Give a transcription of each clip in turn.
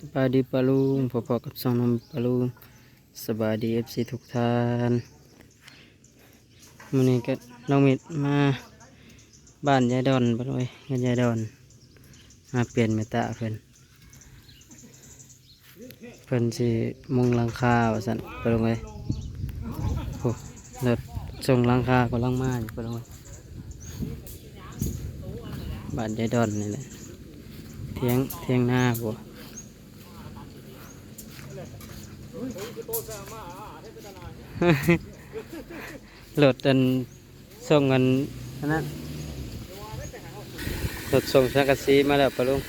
สบายดีปะลุงพอๆกับสองนมปะลุงสบายดีเอฟซีทุกท่านมื้อนี้ก็น้องมิดมาบ้านยายดอนไปเลยเงินยายดอนมาเปลี่ยนเมตาเพิ่นเพิ่นสิมุงหลังคาว่าซั่นไปลงเลยโอ้รถส่งหลังคากำลังมาอยู่ไปลงเลยบ้านยายดอนนี่แหละเทียงเทียงหน้าบัว โหลดอันส่งเงินอันนั้นโหลดส่งสังกะสีมาแล้วปะลุง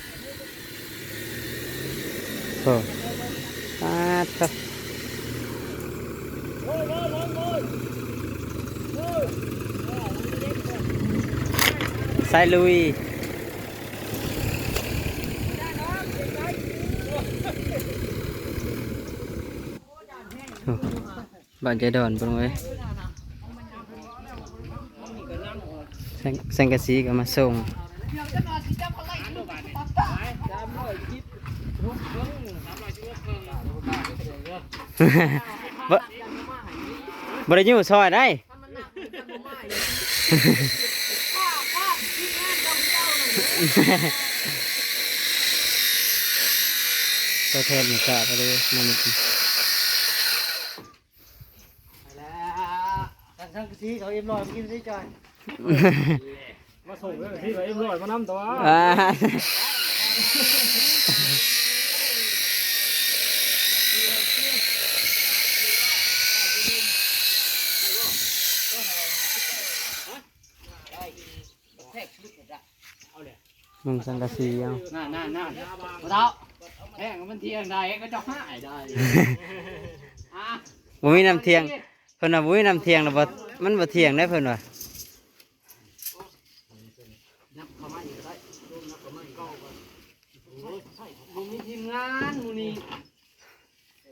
โอ้ปาดครับสายลุย บ้านใจดอนปะลุงเอ้ยสังสังกะสีก็มาส่งบ่บ่ได้อยู่ซอยได้ก็แทนนี่ก็ไปเลยนั่นนี่ ทางช่างกะทิเขาเอ็มลอยมากินได้จอยมาส่งเลยที่เขาเอ็มลอยมาน้ำตัวอ่ามึงสังกะสีเอาน่าน่าน่าเท้าแห้งมันเที่ยงได้ก็จะหายได้อะบ่มีน้ำเทียง เพิ่นว่าบ่มีน้ำเทียงแล้วบ่มันบ่เทียงได้เพิ่นว่านับเข้ามาอีกได้นับเข้ามาอีกก็มึงมีทีมงานมึงนี่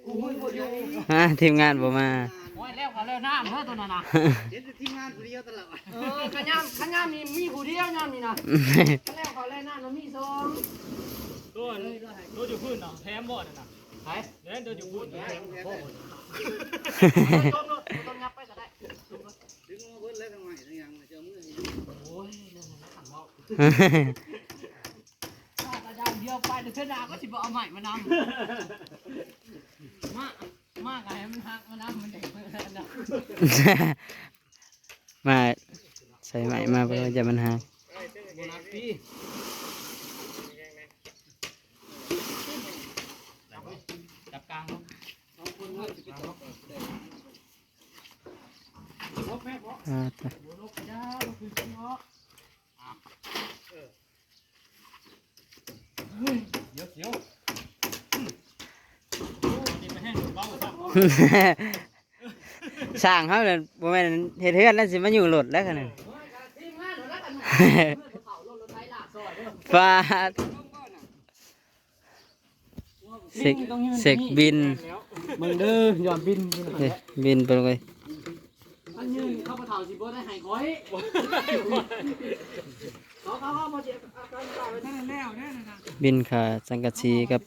กูหุ้ยกูอยู่ฮะทีมงานบ่มาโอ้ยแล้วเขาแล้วน้ำเฮ้ยตัวนั้นนะเห็นทีมงานผู้เดียวตลอดเออขยามขยามมีมีผู้เดียวย่ามนี่นะแล้วเขาแล้วน้ำมันมีสองตัวตัวอยู่พื้นเนาะแถมบ่นั่นน่ะไปเด้ตัวอยู่พื้นแถม ต้นต้นงับไปก็ได้โอ้ยนั่นน่ะขันเมาถ้ากระดานเดียวไปเดี๋ยวเทนาก็สิบเอาใหม่มานำมากมากอะไรมันหักมานำมันเด็กมันนะมาใส่ใหม่มาเพื่อจะมันหาโบนัสพี่จับกลางครับสองคนเมื่อสิบสองลบแม่พ ออ่าจ้ะลบยาวคือจังเนาะเดี๋ยวเดี๋ยวกินไปแห้งเบาสักสร้างเขาเลยบ่แม่นเฮ็ดเฮือนแล้วสิมาอยู่รถแล้วกันนั่นทีมงานหนูรักกันหมดเขาลงรถไถลากซอยเด้อฟาดเสกเสกบินมึงเด้อยอมบินบินเฮ้ยบินไปเลย อันยืนเข้ามาเท่าสิบ่ได้ให้ก้อยเขาเขาเขามาเจ็บอาการตายไปทั้งแล้วแน่นะบินขาสังกะสีกับ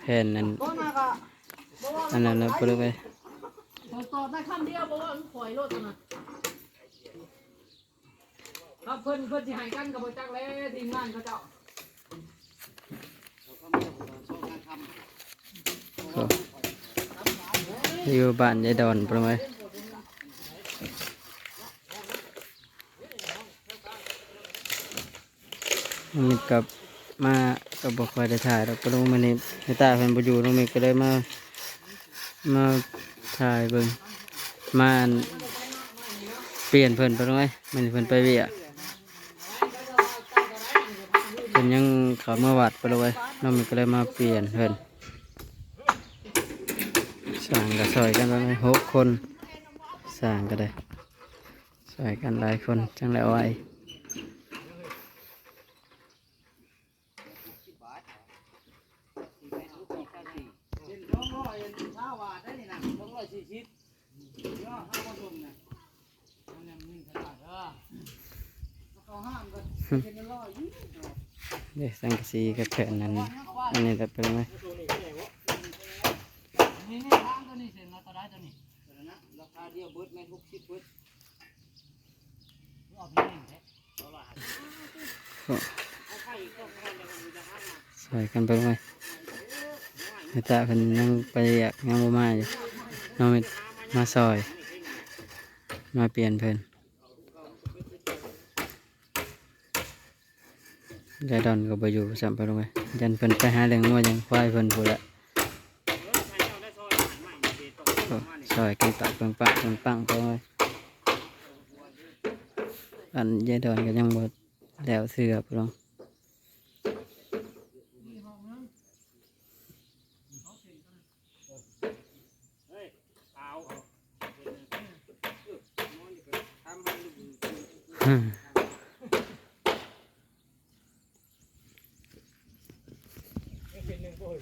แผ่นนั้นต้นมากะอันนั้นนะไปเลยตอบได้คำเดียวบอกว่ามันข่อยรถนะครับเพิ่นเพิ่นสิให้กันกับบ่จักแล้วทีมงานเขาเจ้าอยู่บ้านยายดอนไปเลย มันมีกับมากับบ่ค่อยได้ถ่ายดอกก็ลงมานี่ให้ตาเพิ่นบ่อยู่ลงมีก็เลยมามาถ่ายเบิ่งมาเปลี่ยนเพิ่นไปเลยมันเพิ่นไปเวียเพิ่นยังเขามาวัดไปเลยน้องมีก็เลยมาเปลี่ยนเพิ่นสั่งก็ซอยกันไปหกคนสั่งก็ได้ซอยกันหลายคนจังแล้วไว้ เป็นสองร้อยเช้าว่าได้นี่นะสองร้อยสี่สิบย่อห้าพันลมเนี่ยมันยังมีขนาดเด้อเขาห้ามกัน เป็นร้อยยี่สิบเด็กสังกะสีกับแผ่นนั้นอันนี้แต่เป็นไหมเนี่นี่ร้านตันเสร็จแล้วตัวได้ตัวนี้ตัวนั้นนะราคาเดียวเบิดแม่นหกสิบเบิดเอาพี่นี่แท้เอาละเอาไหมไม่ตาเพิ่นยังไปอยากงบ่มาอยู่น้องเม็ดมาซอย มาเปลี่ยนเพิ่น ยายดอนก็บ่อยู่สัมไปลงไปยันเพิ่นไปหาเรื่องงัวยังควายเพิ่นพูดละซอยกันปะปังปะปังปังไปเลยอันยายดอนก็ยังหมดแล้วเสือพุ่นลง เฮ้ยเอา ฮึ่ม เป็นหนึ่งโอ้ย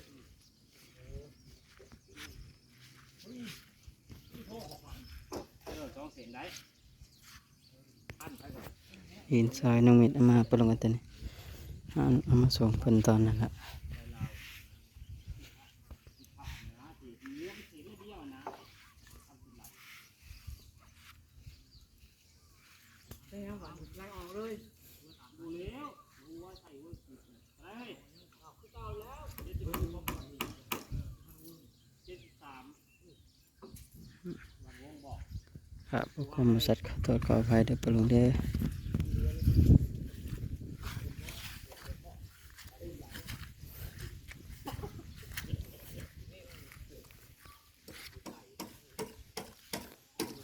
เอ อินได้อันไปก่อนหินซอยน้องเม็ดเอามาปลงกันตัวนี้อาเอามาส่งเพิ่นตอนนั้นละ เลี้ยงสีเดียวนะใช่ยังหวานไล่ออกเลยดูแล้วดูว่าใส่ว่าสีอะไรเอาขึ้นเตาแล้วเจ็ดสิบเจ็ดสิบสามวันวงบอก ครับพวกความบริษัทขอโทษขออภัยเด้อปลงเด้อ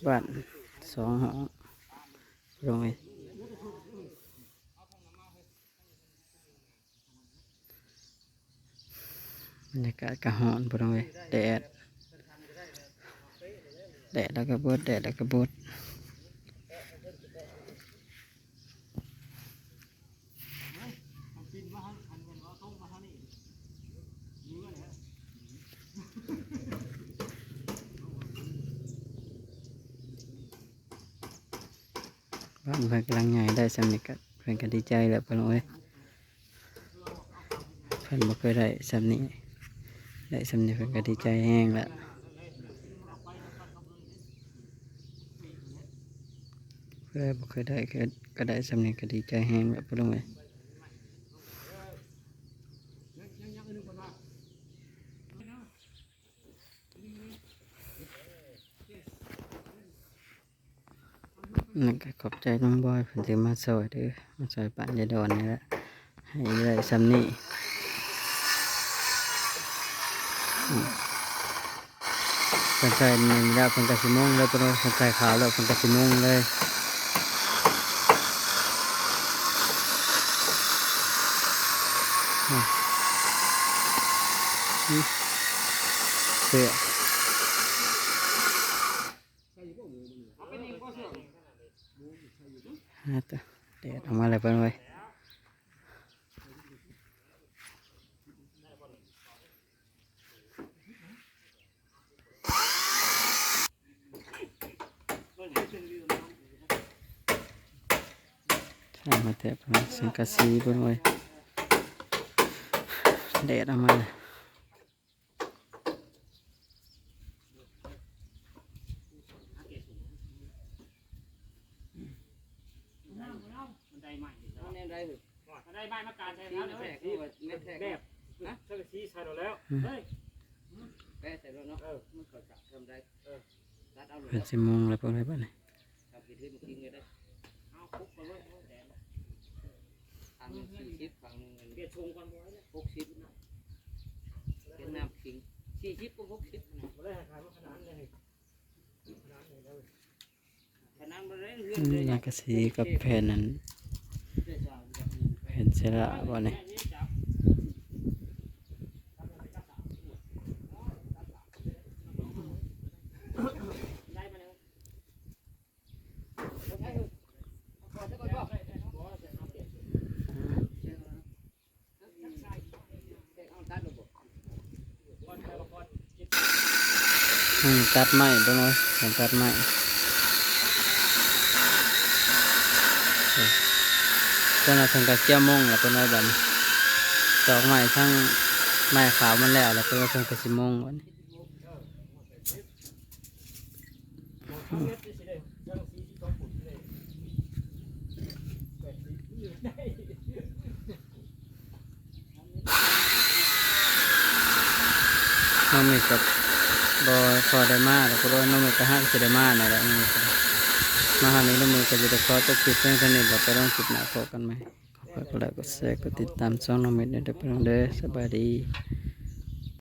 บ้านสองห้องลงไปบรรยากาศกระหอนปลงไปแดด แดดแล้วก็บดแดดแล้วก็บดมันปินมาทางมันว่าต้องมานเนื้อนกำลังใหญ่ได้สำเนึกกับเพิ่อนก็ดีใจแหล้วเพิ่อนเอ้ยเพิ่อนบ่เคยได้สำเนี้ได้สำเนี้เพิ่อนก็ดีใจแห้งแล้ว เพื่อบ่เคยได้ก็ก็ได้สำนี้ก็ดีใจแห้งแล้วเพิ่นเอ้ยนั่นก็ขอบใจน้องบอยเพิ่นสิมาซอยเด้อมาซอยปานยายดอนนี่แหละให้ได้สำนี้เพิ่นใส่หนึ่งแล้วเพิ่นก็สิมุ่งเลยเพิ่นว่าเพิ่นใส่ขาวแล้วเพิ่นก็สิมุ่งเลยอะอืม เสื้อเอาเป็นเองก็เสือกฮะตัวเด็ดอมาเลยเพิ่นไว้ยเบิ่งให้เป็นวิวน้ำใส่มาแตะเพิ่นสังกะสีเพิ่นไว้ย เด็ดออกมาเลยมันได้ใหม่เอาแนวใดเหรอมันได้ใหม่มาการใช้สีแล้วแทเลยกแบบนะถ้าชี้ใส่เราแล้วเฮ้ยแปะใส่รถเนาะเออมันก็จับทำได้เออรัดเอาเลยเพิ่นสิมุ่งเลยเพิ่นไว้บัดนี้จับไปที่มันกินเลยได้เอาคุกมาเลยางหนึงสี่สิบฝั่งหนึงเงินเบียดชงกันไว้เลยหกสิบนะเป็นน้ำขิงสี่สิบก็หกสิบนะมาได้ขายมาขนาดเลยขนาดเลยแล้วขนาดมันเล่นเรื่ออืงมเลยสังกะสีกับแผ่นนั้นแผ่นเสระบ่นี่ได้มาแล้ว เอาตัดระบบ อืมตัดไม้เพิ่นไว้ยเพิ่นตัดไม้เออเพิ่นเอาเพิ่นก็เกี่ยมงแล้วเพิ่นไว้บัดนี้ดอกไม้ทั้งไม้ขาวมันแล้วแล้วเพิ่นก็เพิ่นก็สิมงบัดนี้เม็ดสิได้ยังสี่สิบสองฟุตเลยแปดสิบอยู่ได้น้องเมฆกับ บอพอได้มาแล้วก็รู้ว่าน้องมือก็ห้าก็จะได้มานั่นแหละน้อมาหานี้น้องมือก็จะได้ขอตกคลิปเพียงเท่านี้เราไปลองคลิปหน้าพบกันไหมขอบคุณแล้วก็แชร์กดติดตามช่องน้องมือเด้อเพื่อนเด้อสบายดี